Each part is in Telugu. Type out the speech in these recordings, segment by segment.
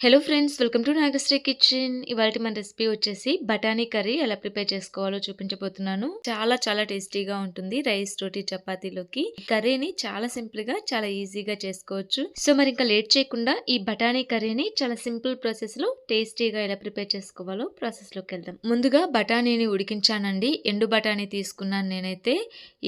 Hello friends welcome to Nagasri kitchen ఇవాళ మన రెసిపీ వచ్చేసి బఠానీ కర్రీ ఎలా ప్రిపేర్ చేసుకోవాలో చూపించబోతున్నాను. చాలా చాలా టేస్టీగా ఉంటుంది రైస్ రోటీ చపాతీలోకి. కర్రీని చాలా సింపుల్గా చాలా ఈజీగా చేసుకోవచ్చు. సో మరి ఇంకా లేట్ చేయకుండా ఈ బఠానీ కర్రీని చాలా సింపుల్ ప్రాసెస్లో టేస్టీగా ఎలా ప్రిపేర్ చేసుకోవాలో ప్రాసెస్లోకి వెళ్దాం. ముందుగా బఠానీని ఉడికించానండి. ఎండు బఠానీ తీసుకున్నాను నేనైతే.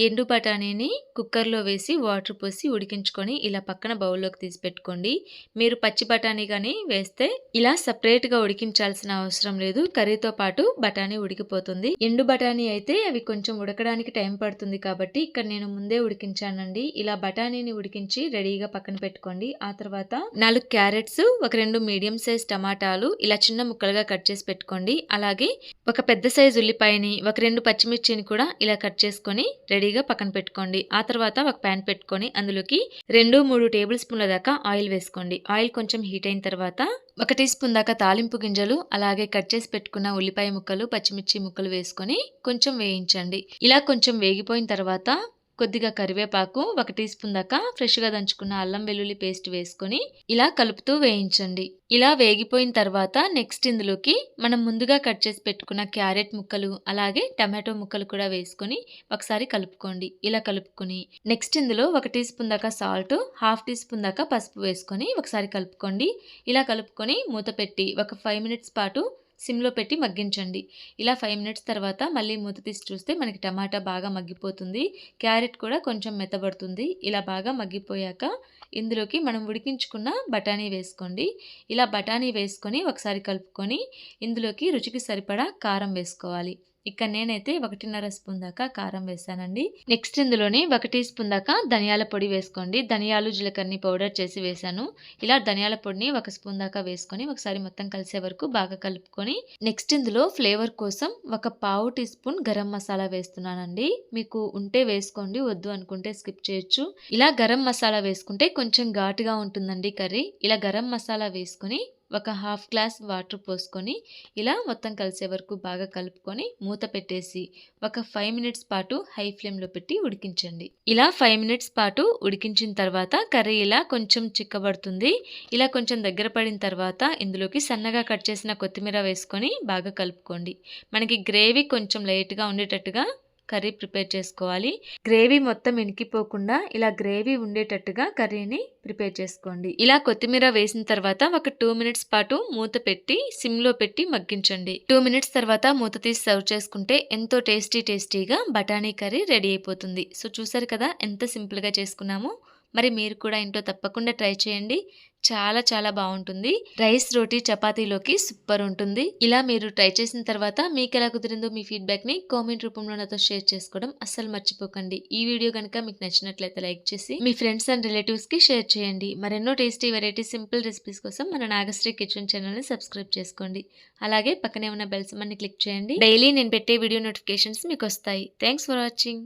ఎండు బఠానీని కుక్కర్లో వేసి వాటర్ పోసి ఉడికించుకొని ఇలా పక్కన బౌల్లోకి తీసి పెట్టుకోండి. మీరు పచ్చి బఠానీ కానీ వేస్తే ఇలా సపరేట్గా ఉడికించాల్సిన అవసరం లేదు. కర్రీతో పాటు బఠానీ ఉడికిపోతుంది. ఎండు బఠానీ అయితే అవి కొంచెం ఉడకడానికి టైం పడుతుంది కాబట్టి ఇక్కడ నేను ముందే ఉడికించానండి. ఇలా బఠానీని ఉడికించి రెడీగా పక్కన పెట్టుకోండి. ఆ తర్వాత నాలుగు క్యారెట్స్ ఒక రెండు మీడియం సైజ్ టమాటాలు ఇలా చిన్న ముక్కలుగా కట్ చేసి పెట్టుకోండి. అలాగే ఒక పెద్ద సైజ్ ఉల్లిపాయని ఒక రెండు పచ్చిమిర్చిని కూడా ఇలా కట్ చేసుకొని రెడీగా పక్కన పెట్టుకోండి. ఆ తర్వాత ఒక ప్యాన్ పెట్టుకొని అందులోకి రెండు మూడు టేబుల్ స్పూన్ల దాకా ఆయిల్ వేసుకోండి. ఆయిల్ కొంచెం హీట్ అయిన తర్వాత ఒక టీ స్పూన్ దాకా తాలింపు గింజలు అలాగే కట్ చేసి పెట్టుకున్న ఉల్లిపాయ ముక్కలు పచ్చిమిర్చి ముక్కలు వేసుకొని కొంచెం వేయించండి. ఇలా కొంచెం వేగిపోయిన తర్వాత కొద్దిగా కరివేపాకు ఒక టీ స్పూన్ దాకా ఫ్రెష్గా దంచుకున్న అల్లం వెల్లుల్లి పేస్ట్ వేసుకొని ఇలా కలుపుతూ వేయించండి. ఇలా వేగిపోయిన తర్వాత నెక్స్ట్ ఇందులోకి మనం ముందుగా కట్ చేసి పెట్టుకున్న క్యారెట్ ముక్కలు అలాగే టమాటో ముక్కలు కూడా వేసుకొని ఒకసారి కలుపుకోండి. ఇలా కలుపుకొని నెక్స్ట్ ఇందులో ఒక టీ స్పూన్ దాకా సాల్ట్ హాఫ్ టీ స్పూన్ దాకా పసుపు వేసుకొని ఒకసారి కలుపుకోండి. ఇలా కలుపుకొని మూత పెట్టి ఒక ఫైవ్ మినిట్స్ పాటు సిమ్లో పెట్టి మగ్గించండి. ఇలా ఫైవ్ మినిట్స్ తర్వాత మళ్ళీ మూత తీసి చూస్తే మనకి టమాటా బాగా మగ్గిపోతుంది. క్యారెట్ కూడా కొంచెం మెత్తబడుతుంది. ఇలా బాగా మగ్గిపోయాక ఇందులోకి మనం ఉడికించుకున్న బఠానీ వేసుకోండి. ఇలా బఠానీ వేసుకొని ఒకసారి కలుపుకొని ఇందులోకి రుచికి సరిపడా కారం వేసుకోవాలి. ఇక్కడ నేనైతే ఒకటిన్నర స్పూన్ దాకా కారం వేసానండి. నెక్స్ట్ ఇందులోని ఒక టీ స్పూన్ దాకా ధనియాల పొడి వేసుకోండి. ధనియాలు జీలకర్రని పౌడర్ చేసి వేసాను. ఇలా ధనియాల పొడిని ఒక స్పూన్ దాకా వేసుకొని ఒకసారి మొత్తం కలిసే వరకు బాగా కలుపుకొని నెక్స్ట్ ఇందులో ఫ్లేవర్ కోసం ఒక పావు టీ స్పూన్ గరం మసాలా వేస్తున్నానండి. మీకు ఉంటే వేసుకోండి వద్దు అనుకుంటే స్కిప్ చేయొచ్చు. ఇలా గరం మసాలా వేసుకుంటే కొంచెం ఘాటుగా ఉంటుందండి కర్రీ. ఇలా గరం మసాలా వేసుకొని ఒక హాఫ్ గ్లాస్ వాటర్ పోసుకొని ఇలా మొత్తం కలిసే వరకు బాగా కలుపుకొని మూత పెట్టేసి ఒక ఫైవ్ మినిట్స్ పాటు హై ఫ్లేమ్లో పెట్టి ఉడికించండి. ఇలా ఫైవ్ మినిట్స్ పాటు ఉడికించిన తర్వాత కర్రీ ఇలా కొంచెం చిక్కబడుతుంది. ఇలా కొంచెం దగ్గర పడిన తర్వాత ఇందులోకి సన్నగా కట్ చేసిన కొత్తిమీర వేసుకొని బాగా కలుపుకోండి. మనకి గ్రేవీ కొంచెం లైట్గా ఉండేటట్టుగా కర్రీ ప్రిపేర్ చేసుకోవాలి. గ్రేవీ మొత్తం ఇనికిపోకుండా ఇలా గ్రేవీ ఉండేటట్టుగా కర్రీని ప్రిపేర్ చేసుకోండి. ఇలా కొత్తిమీర వేసిన తర్వాత ఒక టూ మినిట్స్ పాటు మూత పెట్టి సిమ్లో పెట్టి మగ్గించండి. టూ మినిట్స్ తర్వాత మూత తీసి సర్వ్ చేసుకుంటే ఎంతో టేస్టీ టేస్టీగా బఠానీ కర్రీ రెడీ అయిపోతుంది. సో చూసారు కదా ఎంత సింపుల్గా చేసుకున్నామో. మరి మీరు కూడా ఇంట్లో తప్పకుండా ట్రై చేయండి. చాలా చాలా బాగుంటుంది. రైస్ రోటీ చపాతీలోకి సూపర్ ఉంటుంది. ఇలా మీరు ట్రై చేసిన తర్వాత మీకు ఎలా కుదిరిందో మీ ఫీడ్బ్యాక్ని కామెంట్ రూపంలో నాతో షేర్ చేసుకోవడం అస్సలు మర్చిపోకండి. ఈ వీడియో కనుక మీకు నచ్చినట్లయితే లైక్ చేసి మీ ఫ్రెండ్స్ అండ్ రిలేటివ్స్కి షేర్ చేయండి. మరెన్నో టేస్టీ వెరైటీ సింపుల్ రెసిపీస్ కోసం మన నాగశ్రీ కిచెన్ ఛానల్ని సబ్స్క్రైబ్ చేసుకోండి. అలాగే పక్కనే ఉన్న బెల్స్ అన్ని క్లిక్ చేయండి. డైలీ నేను పెట్టే వీడియో నోటిఫికేషన్స్ మీకు వస్తాయి. Thanks for watching.